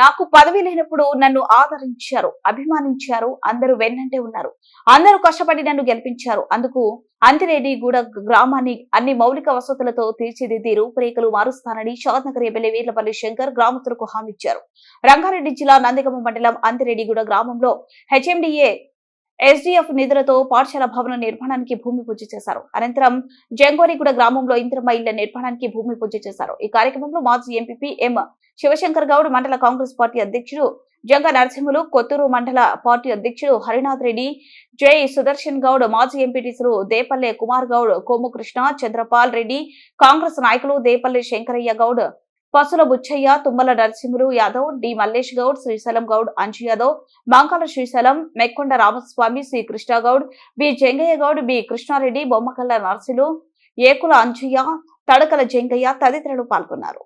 నాకు పదవి లేనప్పుడు నన్ను ఆదరించారు అభిమానించారు అందరూ వెన్నంటే ఉన్నారు. అందరూ కష్టపడి నన్ను గెలిపించారు. అందుకు అంతిరెడ్డి గూడ గ్రామాన్ని అన్ని మౌలిక వసతులతో తీర్చిదిద్ది రూపురేఖలు మారుస్తానని షాద్నగర్ ఎమ్మెల్యే వీర్లపల్లి శంకర్ గ్రామస్తులకు హామీ ఇచ్చారు. రంగారెడ్డి జిల్లా నందిగమ మండలం అంతిరెడ్డిగూడ గ్రామంలో హెచ్ఎండిఏ ఎస్డీఎఫ్ నిధులతో పాఠశాల భవన నిర్మాణానికి భూమి పూజ చేశారు. అనంతరం జంగోరిగూడ గ్రామంలో ఇంద్రమ్మ ఇళ్ళ నిర్మాణానికి భూమి పూజ చేశారు. ఈ కార్యక్రమంలో మాజీ ఎంపీపీ ఎం. శివశంకర్ గౌడ్ మండల కాంగ్రెస్ పార్టీ అధ్యక్షుడు జంగ నరసింహులు కొత్తూరు మండల పార్టీ అధ్యక్షుడు హరినాథ్ రెడ్డి జై సుదర్శన్ గౌడ్ మాజీ ఎంపీటీసులు దేపల్లె కుమార్ గౌడ్ కోము కృష్ణ చంద్రపాల్ రెడ్డి కాంగ్రెస్ నాయకులు Depalle Shankaraiah Goud Pasula Buchaiah Tummala Narasimhulu Yadav D Mallesh Goud Srisailam Goud Anju Yadav Mankala Srisailam Mekkonda Ramaswamy Sri Krishna Goud B Jangaiah Goud B Krishnareddy Bommakalla Narsulu Ekula Anjaiah Tadakala Jangaiah తదితరులు పాల్గొన్నారు.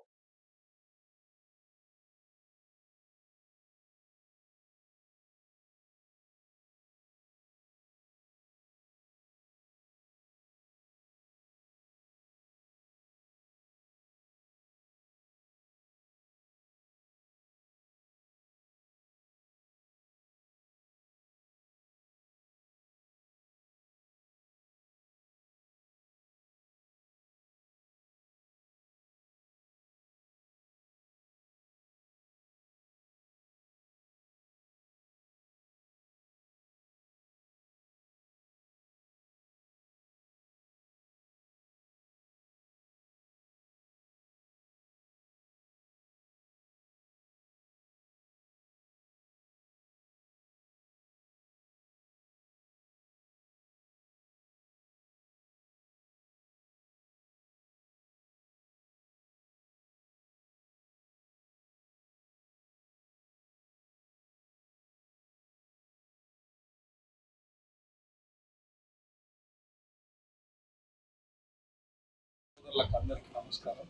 సోదరులకు అందరికీ నమస్కారం.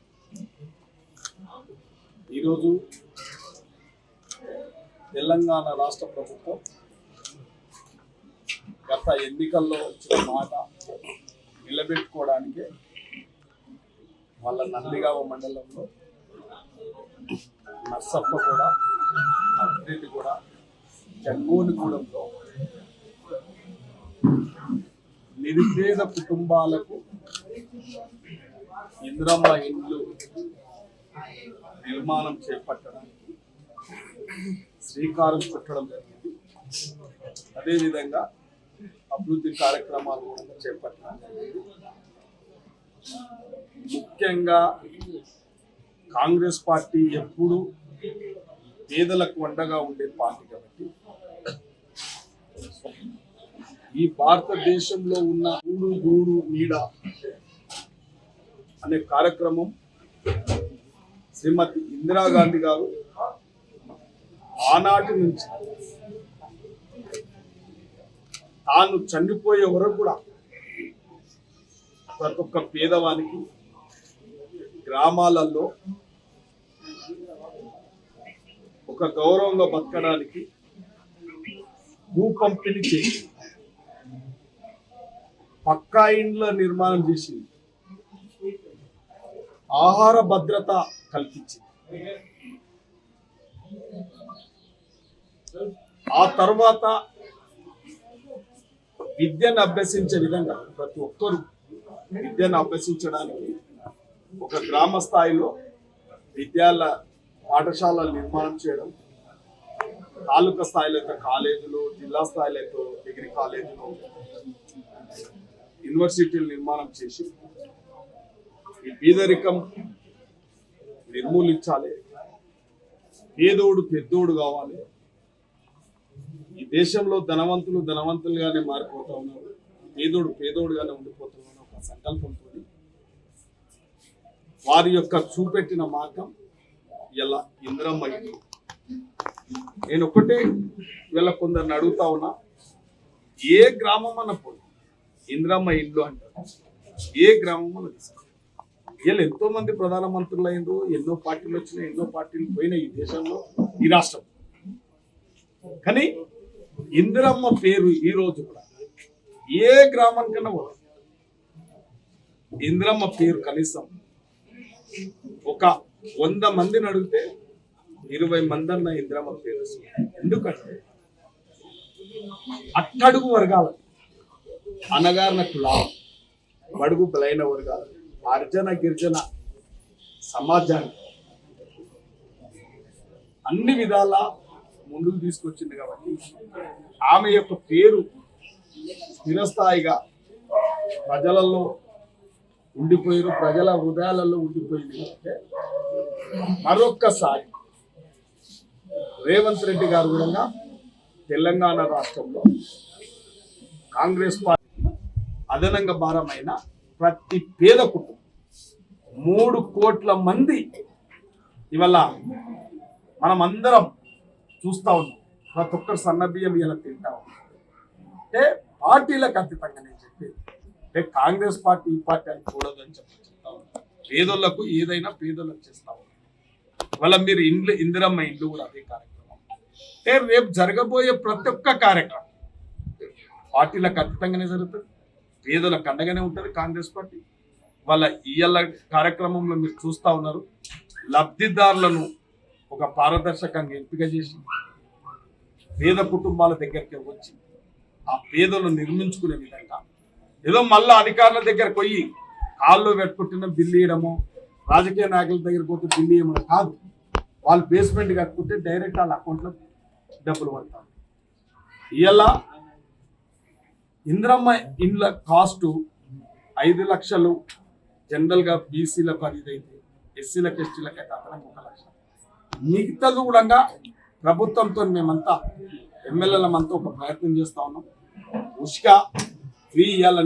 ఈరోజు తెలంగాణ రాష్ట్ర ప్రభుత్వం గత ఎన్నికల్లో వచ్చిన మాట నిలబెట్టుకోవడానికి వాళ్ళ నందిగావ మండలంలో నర్సప్ప కూడా అభివృద్ధి కూడా జంగోనిగూడెంలో నిరుపేద కుటుంబాలకు ఇందిరమ్మ ఇండ్లు నిర్మాణం చేపట్టడానికి శ్రీకారం చుట్టడం జరిగింది. అదేవిధంగా అభివృద్ధి కార్యక్రమాలు కూడా చేపట్టడం జరిగింది. ముఖ్యంగా కాంగ్రెస్ పార్టీ ఎప్పుడు పేదలకు వండగా ఉండే పార్టీ కాబట్టి ఈ భారతదేశంలో ఉన్న ఊడు గూడు నీడ అనే కార్యక్రమం శ్రీమతి ఇందిరాగాంధీ గారు ఆనాటి నుంచి తాను చనిపోయే వరకు కూడా ప్రతి ఒక్క పేదవానికి గ్రామాలలో ఒక గౌరవంగా బతకడానికి భూ పంపిణీ చేసి పక్కా ఇండ్ల నిర్మాణం చేసింది. ఆహార భద్రత కల్పించింది. ఆ తర్వాత విద్యను అభ్యసించే విధంగా ప్రతి ఒక్కరు విద్యను అభ్యసించడానికి ఒక గ్రామ స్థాయిలో విద్యాల పాఠశాలలు నిర్మాణం చేయడం తాలూకా స్థాయిలో అయితే కాలేజీలు జిల్లా స్థాయిలో అయితే డిగ్రీ కాలేజీలు యూనివర్సిటీలు నిర్మాణం చేసి ఈ పేదరికం నిర్మూలించాలి. పేదోడు పెద్దోడు కావాలి. ఈ దేశంలో ధనవంతులు ధనవంతులుగానే మారిపోతా ఉన్నారు. పేదోడు పేదోడుగానే ఉండిపోతున్నాడు ఒక సంకల్పంతో వారి యొక్క చూపెట్టిన మార్గం ఇలా ఇంద్రమ్మ నేను ఒకటే వీళ్ళ కొందరిని అడుగుతా ఉన్నా ఏ గ్రామం అన్న పోయి ఇంద్రమ్మ ఇల్లు అంటారు. ఏ గ్రామం అన్న తీసుకో వీళ్ళు ఎంతో మంది ప్రధానమంత్రులు అయినరు ఎన్నో పార్టీలు వచ్చినాయి ఎన్నో పార్టీలు పోయినాయి ఈ దేశంలో ఈ రాష్ట్రం. కానీ ఇందిరమ్మ పేరు ఈ రోజు కూడా ఏ గ్రామానికన్నా పోదు ఇందిరమ్మ పేరు కనీసం ఒక వంద మందిని అడిగితే ఇరవై మంది అన్న ఇంద్రమ్మ పేరు ఎందుకంటే అట్టడుగు వర్గాలు అనగారిన కులాలు బడుగు బలైన వర్గాలు. అర్జన గిరిజన సమాజాన్ని అన్ని విధాల ముందుకు తీసుకొచ్చింది కాబట్టి ఆమె యొక్క పేరు స్థిరస్థాయిగా ప్రజలలో ఉండిపోయారు ప్రజల హృదయాలలో ఉండిపోయింది అంటే మరొక్కసారి రేవంత్ రెడ్డి గారు కూడా తెలంగాణ రాష్ట్రంలో కాంగ్రెస్ పార్టీ అదనంగా భారమైన ప్రతి పేద కుటుంబం మూడు కోట్ల మంది ఇవాళ మనం అందరం చూస్తా ఉన్నాం. ప్రతి ఒక్కరు సన్నబియ్యం ఇలా తింటా ఉన్నాం అంటే పార్టీలకు అతీతంగా నేను చెప్పేది. అంటే కాంగ్రెస్ పార్టీ ఈ పార్టీ అని చూడదు అని చెప్పి చెప్తా ఉన్నాం. పేదోళ్ళకు ఏదైనా పేదలకు చేస్తా ఉన్నాం. ఇవాళ మీరు ఇండ్లు ఇందిరమ్మ ఇండ్లు కూడా అదే కార్యక్రమం. అంటే రేపు జరగబోయే ప్రతి ఒక్క కార్యక్రమం పార్టీలకు అతీతంగానే జరుగుతుంది. పేదలకు అండగానే ఉంటుంది కాంగ్రెస్ పార్టీ. వాళ్ళ ఇయ్యాల కార్యక్రమంలో మీరు చూస్తా ఉన్నారు. లబ్ధిదారులను ఒక పారదర్శకంగా ఎంపిక చేసి పేద కుటుంబాల దగ్గరికి వచ్చి ఆ పేదలను నిర్మించుకునే విధంగా ఏదో మళ్ళీ అధికారుల దగ్గరకు పోయి కాళ్ళు పెట్టుకుంటున్న బిల్లు ఇవ్వడము రాజకీయ నాయకుల దగ్గరకు పోతే బిల్లు ఇవ్వడం కాదు. వాళ్ళు బేస్మెంట్ కట్టుకుంటే డైరెక్ట్ వాళ్ళ అకౌంట్లో డబ్బులు పడతారు ఇలా ఇంద్రమ్మ ఇండ్ల కాస్టు ఐదు లక్షలు జనరల్గా బీసీలకు అది ఇదైతే ఎస్సీలకు ఎస్టీలకు అయితే అతనికి ఒక లక్ష మిగతాది కూడా ప్రభుత్వంతో మేమంతా ఎమ్మెల్యేలమంతా ఒక ప్రయత్నం చేస్తా ఉన్నాం. ఉష్క ఫ్రీ ఇవ్వాలంటే